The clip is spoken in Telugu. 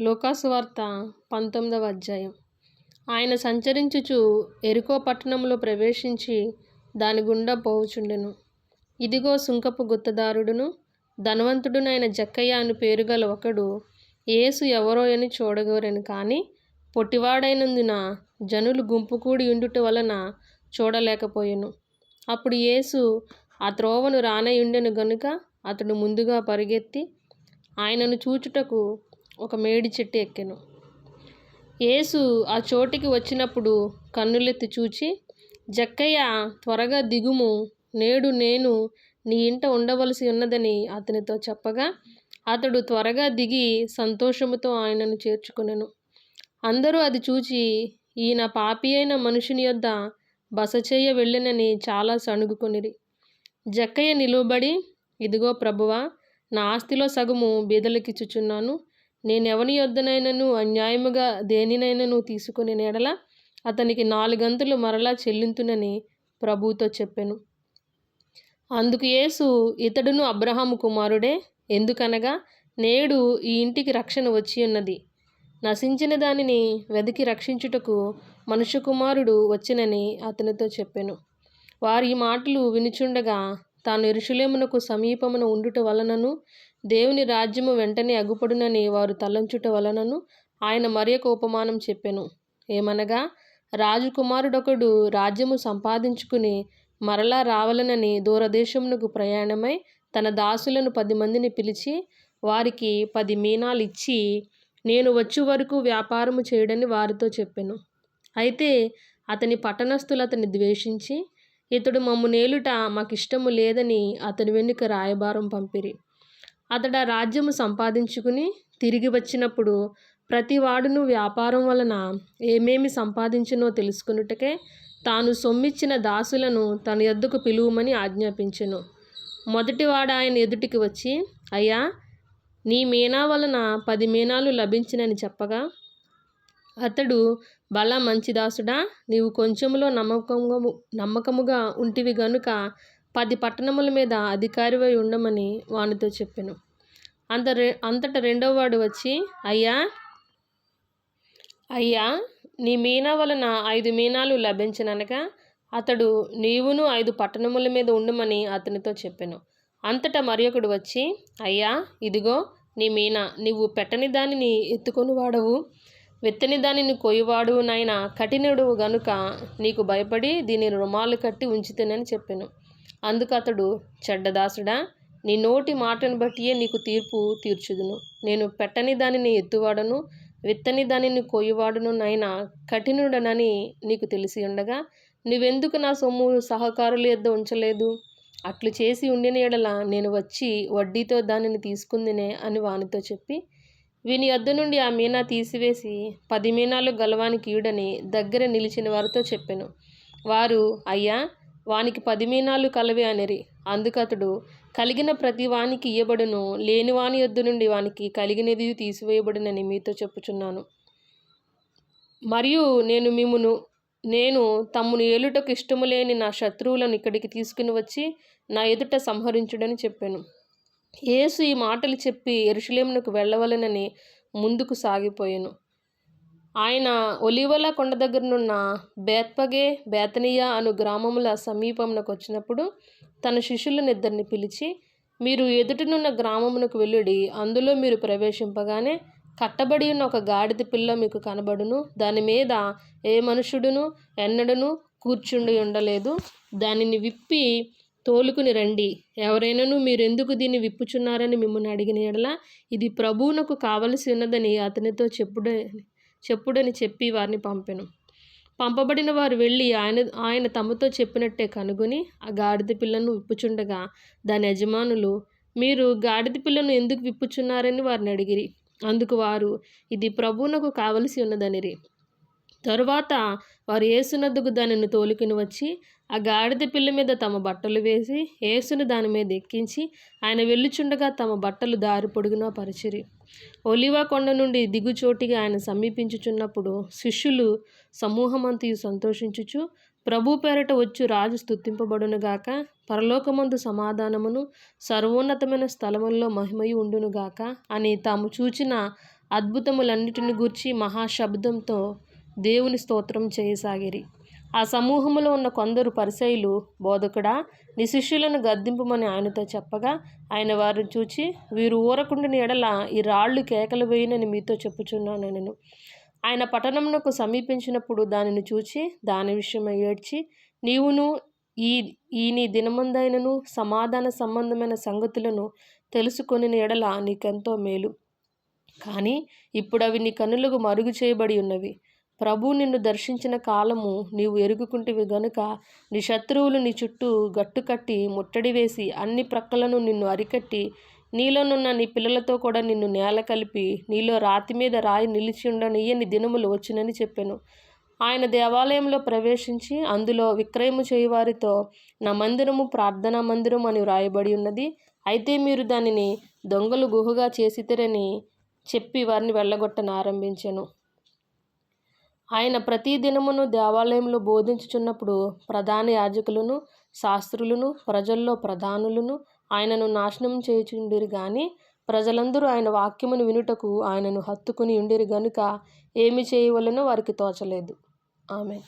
లోకాసు వార్త పంతొమ్మిదవ అధ్యాయం. ఆయన సంచరించుచు ఎరుకో పట్టణంలో ప్రవేశించి దాని గుండా పోవుచుండెను. ఇదిగో సుంకపు గుత్తదారుడును ధనవంతుడునైన జక్కయ్య అని పేరు గల ఒకడు ఏసు ఎవరో అని చూడగోరని కానీ పొట్టివాడైనందున జనులు గుంపు కూడి ఉండుట వలన చూడలేకపోయెను. అప్పుడు యేసు ఆ త్రోవను రానయుండెను గనుక అతడు ముందుగా పరిగెత్తి ఆయనను చూచుటకు ఒక మేడి చెట్టు ఎక్కెను. యేసు ఆ చోటికి వచ్చినప్పుడు కన్నులెత్తి చూచి జక్కయ్య త్వరగా దిగుము. నేడు నేను నీ ఇంట ఉండవలసి ఉన్నదని అతనితో చెప్పగా అతడు త్వరగా దిగి సంతోషముతో ఆయనను చేర్చుకునెను. అందరూ అది చూచి ఈయన పాపి అయిన మనుషుని యొద్ద బస చేయ వెళ్ళినని చాలా సణుగుకొనిరి. జక్కయ్య నిలువబడి ఇదిగో ప్రభువా నా ఆస్తిలో సగము బీదలకిచ్చుచున్నాను. నేనెవని యొద్దనైనను అన్యాయముగా దేనినైనను తీసుకుని నెడల అతనికి నాలుగంతులు మరలా చెల్లింతునని ప్రభువుతో చెప్పాను. అందుకు యేసు ఇతడును అబ్రహాము కుమారుడే ఎందుకనగా నేడు ఈ ఇంటికి రక్షణ వచ్చి ఉన్నది నశించిన దానిని వెదికి రక్షించుటకు మనుష్య కుమారుడు వచ్చినని అతనితో చెప్పాను. వారి మాటలు వినుచుండగా తాను ఎరుషులేమునకు సమీపమున ఉండుట వలనను దేవుని రాజ్యము వెంటనే అగుపడునని వారు తలంచుట వలనను ఆయన మరి ఒక ఉపమానం చెప్పెను. ఏమనగా రాజకుమారుడొకడు రాజ్యము సంపాదించుకుని మరలా రావాలనని దూరదేశమునకు ప్రయాణమై తన దాసులను పది మందిని పిలిచి వారికి పది మీనాలు ఇచ్చి నేను వచ్చే వరకు వ్యాపారము చేయడని వారితో చెప్పాను. అయితే అతని పట్టణస్థులు అతన్ని ద్వేషించి ఇతడు మమ్ము నేలుట మాకిష్టము లేదని అతని వెనుక రాయబారం పంపిరి. అతడు రాజ్యము సంపాదించుకుని తిరిగి వచ్చినప్పుడు ప్రతి వాడును వ్యాపారం వలన ఏమేమి సంపాదించినో తెలుసుకున్నట్టుకే తాను సొమ్మిచ్చిన దాసులను తన ఎద్దుకు పిలువమని ఆజ్ఞాపించెను. మొదటివాడు ఆయన ఎదుటికి వచ్చి అయ్యా నీ మీనా వలన పది మీనాలు లభించినని చెప్పగా? అతడు బల మంచి దాసుడా నీవు కొంచెంలో నమ్మకము నమ్మకముగా ఉంటివి గనుక పది పట్టణముల మీద అధికారివై ఉండమని వానితో చెప్పెను. అంత రె అంతట రెండోవాడు వచ్చి అయ్యా అయ్యా నీ మీనా వలన ఐదు మీనాలు లభించిననగా అతడు నీవును ఐదు పట్టణముల మీద ఉండమని అతనితో చెప్పాను. అంతటా మరి ఒకడు వచ్చి అయ్యా ఇదిగో నీ మీనా నీవు పెట్టని దానిని ఎత్తుకొని వాడవు విత్తని దానిని కొయ్యవాడు నాయన. కఠినుడు గనుక నీకు భయపడి దీని రుమాలు కట్టి ఉంచితేనని చెప్పాను. అందుకు అతడు చెడ్డదాసుడా నీ నోటి మాటను బట్టియే నీకు తీర్పు తీర్చుదును. నేను పెట్టని దానిని ఎత్తువాడను విత్తని దానిని కొయ్యవాడును నైనా కఠినుడనని నీకు తెలిసి ఉండగా నువ్వెందుకు నా సొమ్ము సహకారుల యొద్ద ఉంచలేదు? అట్లు చేసి ఉండిన ఎడల నేను వచ్చి వడ్డీతో దానిని తీసుకుందినే అని వానితో చెప్పి వీని వద్ద నుండి ఆ మీనా తీసివేసి పది మీనాలు గలవానికి ఈడని దగ్గర నిలిచిన వారితో చెప్పాను. వారు అయ్యా వానికి పది మీనాలు కలవి అనిరి. అందుకతడు కలిగిన ప్రతి వానికి ఇయ్యబడును. లేని వాని యొద్ద నుండి వానికి కలిగినది తీసివేయబడునని మీతో చెప్పుచున్నాను. మరియు నేను మిమ్మును నేను తమ్మును ఏలుటకు ఇష్టము లేని నా శత్రువులను ఇక్కడికి తీసుకుని వచ్చి నా ఎదుట సంహరించుడని చెప్పాను. యేసు ఈ మాటలు చెప్పి ఎరుషులేమునకు వెళ్ళవలనని ముందుకు సాగిపోయాను. ఆయన ఒలివల కొండ దగ్గరనున్న బేత్పగే బేతనియా అను గ్రామముల సమీపమునకు వచ్చినప్పుడు తన శిష్యులనిద్దరిని పిలిచి మీరు ఎదుటనున్న గ్రామమునకు వెళ్ళుడి అందులో మీరు ప్రవేశింపగానే కట్టబడి ఉన్న ఒక గాడిద పిల్ల మీకు కనబడును. దాని మీద ఏ మనుషుడును ఎన్నడను కూర్చుండి ఉండలేదు. దానిని విప్పి తోలుకుని రండి. ఎవరైనాను మీరెందుకు దీన్ని విప్పుచున్నారని మిమ్మల్ని అడిగిన ఎడల ఇది ప్రభువునకు కావలసి ఉన్నదని అతనితో చెప్పుడే చెప్పుడని చెప్పి వారిని పంపెను. పంపబడిన వారు వెళ్ళి ఆయన ఆయన తమతో చెప్పినట్టే కనుగొని ఆ గాడిద పిల్లను విప్పుచుండగా దాని యజమానులు మీరు గాడిద పిల్లను ఎందుకు విప్పుచున్నారని వారిని అడిగిరి. అందుకు వారు ఇది ప్రభువునకు కావలసి ఉన్నదనిరి. తరువాత వారు ఏసునద్దుకు దానిని తోలుకుని వచ్చి ఆ గాడిద పిల్ల మీద తమ బట్టలు వేసి ఏసును దాని మీద ఎక్కించి ఆయన వెళ్ళుచుండగా తమ బట్టలు దారి పొడుగునా పరిచిరి. ఒలివా కొండ నుండి దిగుచోటిగా ఆయన సమీపించుచున్నప్పుడు శిష్యులు సమూహమంతయు సంతోషించుచు ప్రభు పేరట వచ్చు రాజు స్థుతింపబడునుగాక పరలోకమందు సమాధానమును సర్వోన్నతమైన స్థలముల్లో మహిమయు ఉండునుగాక అని తాము చూచిన అద్భుతములన్నిటిని గూర్చి మహాశబ్దంతో దేవుని స్తోత్రం చేయసాగిరి. ఆ సమూహంలో ఉన్న కొందరు పరిసయులు బోధకుడా నీ శిష్యులను గద్దింపమని ఆయనతో చెప్పగా ఆయన వారిని చూచి వీరు ఊరకుండిన ఎడల ఈ రాళ్ళు కేకలు వేయనని మీతో చెప్పుచున్నాను నేను ఆయన పట్టణమునకు సమీపించినప్పుడు దానిని చూచి దాని విషయమై ఏడ్చి నీవును ఈ ఈ నీ దినమందైనను సమాధాన సంబంధమైన సంగతులను తెలుసుకొని ఎడల నీకెంతో మేలు. కానీ ఇప్పుడు అవి నీ కన్నులకు మరుగు చేయబడి ఉన్నవి. ప్రభు నిన్ను దర్శించిన కాలము నీవు ఎరుగుకుంటివి గనుక నీ శత్రువులు నీ చుట్టూ గట్టు కట్టి ముట్టడి వేసి అన్ని ప్రక్కలను నిన్ను అరికట్టి నీలోనున్న నీ పిల్లలతో కూడా నిన్ను నేల కలిపి నీలో రాతి మీద రాయి నిలిచి ఉండనియని దినములు వచ్చినని చెప్పాను. ఆయన దేవాలయంలో ప్రవేశించి అందులో విక్రయము చేయువారితో నా మందిరము ప్రార్థనా మందిరం అని వ్రాయబడి ఉన్నది. అయితే మీరు దానిని దొంగలు గుహగా చేసితరని చెప్పి వారిని వెళ్ళగొట్టను ఆరంభించాను. ఆయన ప్రతి దినమును దేవాలయంలో బోధించుచున్నప్పుడు ప్రధాన యాజకులను శాస్త్రులను ప్రజల్లో ప్రధానులను ఆయనను నాశనం చేయుచుండిరి గాని ప్రజలందరూ ఆయన వాక్యమును వినుటకు ఆయనను హత్తుకుని ఉండిరి గనుక ఏమి చేయవలనో వారికి తోచలేదు. ఆమె